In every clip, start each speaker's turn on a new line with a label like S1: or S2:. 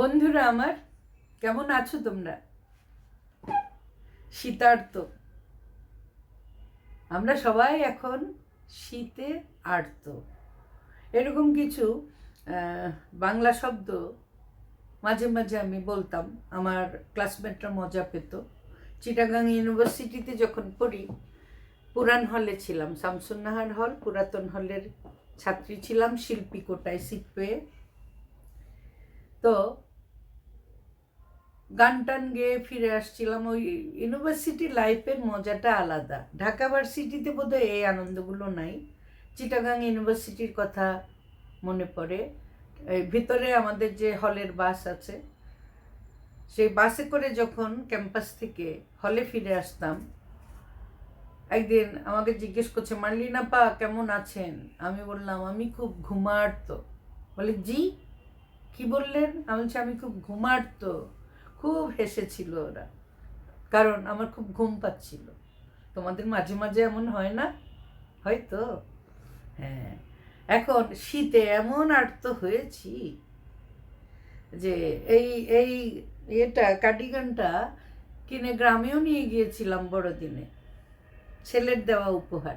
S1: বন্ধুরা আমার, কেমন আছো তোমরা? শীতার্ত আমরা সবাই এখন শীতে আর্ত। এরকম কিছু বাংলা শব্দ মাঝে মাঝে আমি বলতাম। আমার ক্লাসমেটরা মজা পেত। চিটাগাং ইউনিভার্সিটিতে যখন পড়ি পুরান হলে ছিলাম। শামসুন্নাহার হল, পুরাতন হলের ছাত্রী ছিলাম। শিল্পী কোটায় সিট পেয়ে তো গান টান গেয়ে ফিরে আসছিলাম, ওই ইউনিভার্সিটি লাইফের মজাটা আলাদা। ঢাকা ভার্সিটিতে বোধহয় এই আনন্দগুলো নাই। চিটাগাং ইউনিভার্সিটির কথা মনে পড়ে। ভিতরে আমাদের যে হলের বাস আছে, সেই বাসে করে যখন ক্যাম্পাস থেকে হলে ফিরে আসতাম, একদিন আমাকে জিজ্ঞেস করছে মার্লিনা পা কেমন আছেন? আমি বললাম, আমি খুব ঘুমার্ত। বলে, জি? কি বললেন? আমি বলছি আমি খুব ঘুমার্ত। খুব হেসেছিল ওরা। কারণ আমার খুব ঘুম পাচ্ছিল। তোমাদের মাঝে মাঝে এমন হয় না? হয়তো? হ্যাঁ। এখন শীতে এমন আর্ত হয়েছি যে এই এই এটা কার্ডিগানটা কিনে গ্রামেও নিয়ে গিয়েছিলাম বড়দিনে। ছেলের দেওয়া উপহার।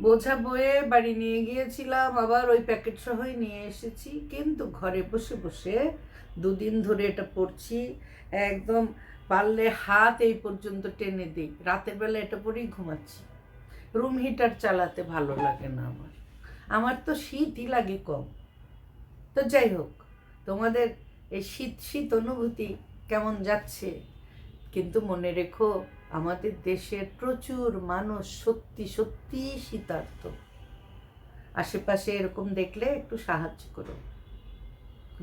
S1: বোঝা বয়ে বাড়ি নিয়ে গিয়েছিলাম, আবার ওই প্যাকেট সহই নিয়ে এসেছি। কিন্তু ঘরে বসে বসে দুদিন ধরে এটা পড়ছি, একদম পারলে হাত এই পর্যন্ত টেনে দিই। রাতের বেলা এটা পরেই ঘুমাচ্ছি। রুম হিটার চালাতে ভালো লাগে না আমার। আমার তো শীতই লাগে কম। তো যাই হোক, তোমাদের এই শীত শীত অনুভূতি কেমন যাচ্ছে? কিন্তু মনে রেখো, আমাদের দেশের প্রচুর মানুষ সত্যি সত্যি শীতার্থ। আশেপাশে এরকম দেখলে একটু সাহায্য করো।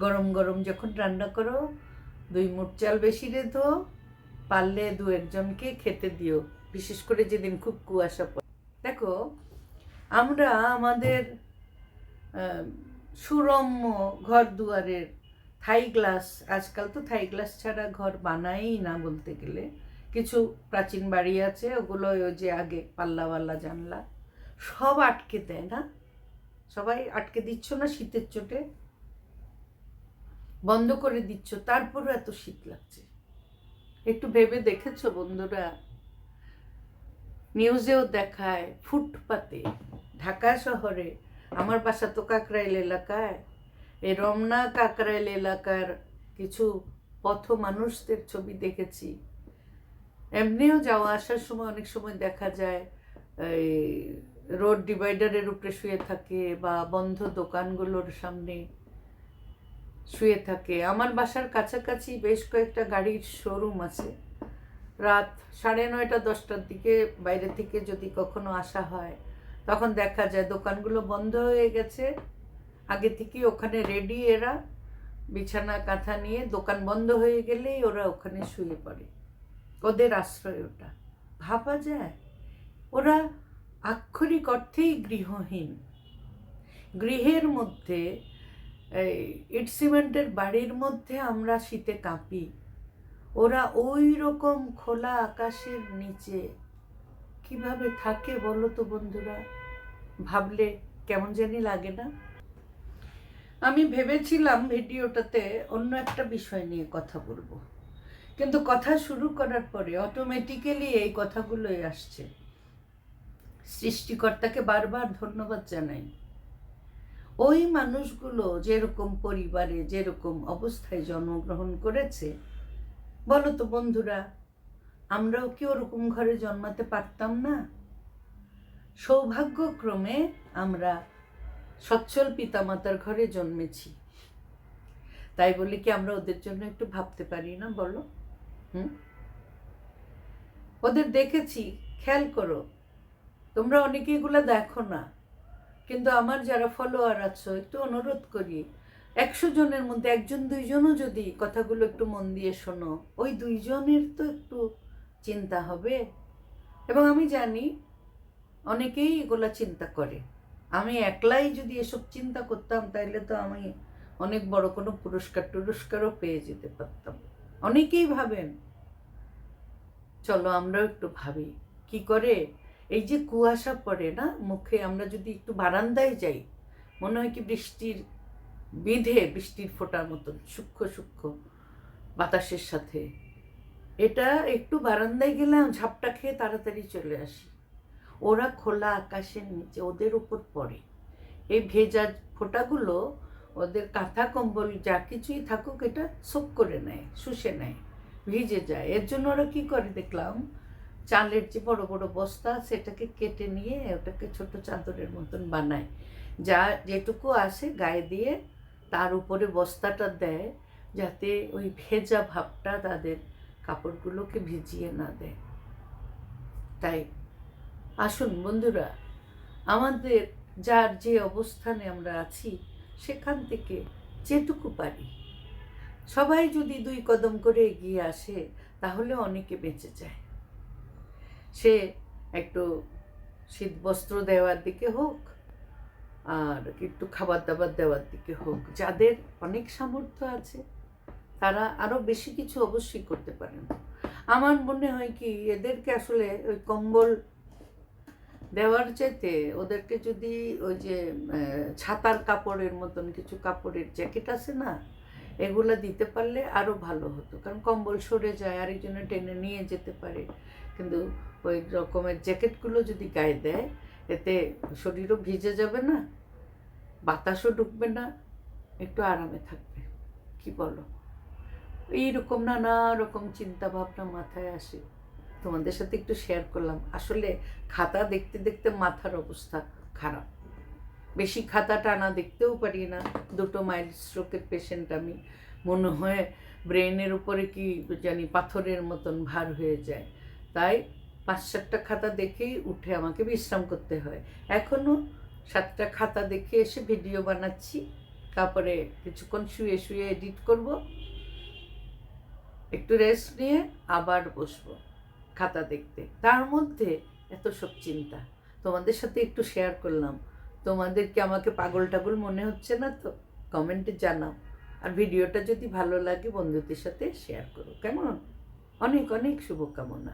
S1: গরম গরম যখন রান্না করো, দুই মুঠ চাল বেশি রেধো, পারলে দু একজনকে খেতে দিও, বিশেষ করে যেদিন খুব কুয়াশা পড়ে। দেখো, আমরা আমাদের সুরম্য ঘর দুয়ারের থাই গ্লাস, আজকাল তো থাই গ্লাস ছাড়া ঘর বানাই না বলতে গেলে। কিছু প্রাচীন বাড়ি আছে, ওগুলো ওই যে আগে পাল্লাওয়াল্লা জানলা, সব আটকে দেয় না। সবাই আটকে দিচ্ছ না শীতের চোটে? বন্ধ করে দিচ্ছ, তারপরও এত শীত লাগছে। একটু ভেবে দেখেছ বন্ধুরা? নিউজেও দেখায়, ফুটপাতে, ঢাকা শহরে, আমার বাসা তো কাকরাইল এলাকায় এই রমনা কাকরাইল এলাকার কিছু পথ মানুষদের ছবি দেখেছি। এমনিও যাওয়া আসার সময় অনেক সময় দেখা যায়, এই রোড ডিভাইডারের উপরে শুয়ে থাকে বা বন্ধ দোকানগুলোর সামনে শুয়ে থাকে। আমার বাসার কাছাকাছি বেশ কয়েকটা গাড়ির শোরুম আছে। রাত সাড়ে নয়টা, দশটার দিকে বাইরে থেকে যদি কখনো আসা হয়, তখন দেখা যায় দোকানগুলো বন্ধ হয়ে গেছে। আগে থেকেই ওখানে রেডি এরা। বিছানা, কাঁথা নিয়ে দোকান বন্ধ হয়ে গেলেই ওরা ওখানে শুয়ে পড়ে। ওদের আশ্রয় ওটা। ভাবা যায়। ওরা আক্ষরিক অর্থেই গৃহহীন। গৃহের মধ্যে ইট সিমেন্টের বাড়ির মধ্যে আমরা শীতে কাঁপি। ওরা ওই রকম খোলা আকাশের নিচে কীভাবে থাকে বলো তো বন্ধুরা? ভাবলে কেমন জানি লাগে না। আমি ভেবেছিলাম ভিডিওটাতে অন্য একটা বিষয় নিয়ে কথা বলব। কিন্তু কথা শুরু করার পরে অটোমেটিক্যালি এই কথাগুলোই আসছে। সৃষ্টিকর্তাকে বারবার ধন্যবাদ জানাই। ওই মানুষগুলো যেরকম পরিবারে যেরকম অবস্থায় জন্মগ্রহণ করেছে, বলো তো বন্ধুরা, আমরাও কি ওরকম ঘরে জন্মাতে পারতাম না? সৌভাগ্যক্রমে আমরা সচ্ছল পিতামাতার ঘরে জন্মেছি। তাই বলে কি আমরা ওদের জন্য একটু ভাবতে পারি না বলো? হুম? ওদের দেখেছি, খেয়াল করো। তোমরা অনেকে এগুলো দেখো না। কিন্তু আমার যারা ফলোয়ার আছো, একটু অনুরোধ করি, একশো জনের মধ্যে একজন, দুইজনও যদি কথাগুলো একটু মন দিয়ে শোনো, ওই দুইজনের তো একটু চিন্তা হবে। এবং আমি জানি অনেকেই এগুলা চিন্তা করে। আমি একলাই যদি এসব চিন্তা করতাম, তাইলে তো আমি অনেক বড় কোনো পুরস্কার টুরস্কারও পেয়ে যেতে পারতাম। অনেকেই ভাবেন, চলো আমরাও একটু ভাবি, কি করে? এই যে কুয়াশা পড়ে না, মুখে আমরা যদি একটু বারান্দায় যাই, মনে হয় কি বৃষ্টির বিধে, বৃষ্টির ফোঁটার মতন, সূক্ষ্ম সূক্ষ্ম বাতাসের সাথে। এটা একটু বারান্দায় গেলাম, ঝাপটা খেয়ে তাড়াতাড়ি চলে আসি। ওরা খোলা আকাশের নিচে ওদের উপর পড়ে। এই ভেজা ফোঁটাগুলো ওদের কাঁথা কম্বল যা কিছুই থাকুক এটা সোপ করে নেয়, শুষে নেয়, ভিজে যায়। এর জন্য ওরা কী করে দেখলাম? চালের যে বড় বড় বস্তা, সেটাকে কেটে নিয়ে ওটাকে ছোট চাদরের মতন বানায়। যা যেটুকু আসে গায়ে দিয়ে তার উপরে বস্তাটা দেয়, যাতে ওই ভেজা ভাবটা তাদের কাপড়গুলোকে ভিজিয়ে না দেয়। তাই আসুন বন্ধুরা, আমাদের যার যে অবস্থানে আমরা আছি, সেখান থেকে যেটুকু পারি। সবাই যদি দুই কদম করে এগিয়ে আসে, তাহলে অনেকে বেঁচে যায়। সে একটু শীত বস্ত্র দেওয়ার দিকে হোক, আর একটু খাবার দাবার দেওয়ার দিকে হোক, যাদের অনেক সামর্থ্য আছে, তারা আরও বেশি কিছু অবশ্যই করতে পারেন। আমার মনে হয় কি, এদেরকে আসলে ওই কম্বল দেওয়ার চাইতে ওদেরকে যদি ওই যে ছাতার কাপড়ের মতন কিছু কাপড়ের জ্যাকেট আছে না, এগুলো দিতে পারলে আরও ভালো হতো। কারণ কম্বল সরে যায়, আরেকজনে টেনে নিয়ে যেতে পারে। কিন্তু ওই রকমের জ্যাকেটগুলো যদি গায়ে দেয়, এতে শরীরও ভিজে যাবে না, বাতাসও ঢুকবে না, একটু আরামে থাকবে। কি বলো? এইরকম নানা রকম চিন্তা ভাবনা মাথায় আসে। তোমাদের সাথে একটু শেয়ার করলাম। আসলে খাতা দেখতে দেখতে মাথার অবস্থা খারাপ। বেশি খাতা টানা দেখতেও পারি না। দুটো মাইল স্ট্রোকের পেশেন্ট আমি। মনে হয় ব্রেনের উপরে কি জানি পাথরের মতন ভার হয়ে যায়। তাই পাঁচ সাতটা খাতা দেখেই উঠে আমাকে বিশ্রাম করতে হয়। এখনও সাতটা খাতা দেখে এসে ভিডিও বানাচ্ছি। তারপরে কিছুক্ষণ শুয়ে শুয়ে এডিট করব। একটু রেস্ট নিয়ে আবার বসবো। খাতা দেখতে। তার মধ্যে এত সব চিন্তা। তোমাদের সাথে একটু শেয়ার করলাম। তোমাদের কি আমাকে পাগল টাগল মনে হচ্ছে না তো? কমেন্টে জানাও। আর ভিডিওটা যদি ভালো লাগে বন্ধুদের সাথে শেয়ার করো, কেমন? অনেক অনেক শুভকামনা।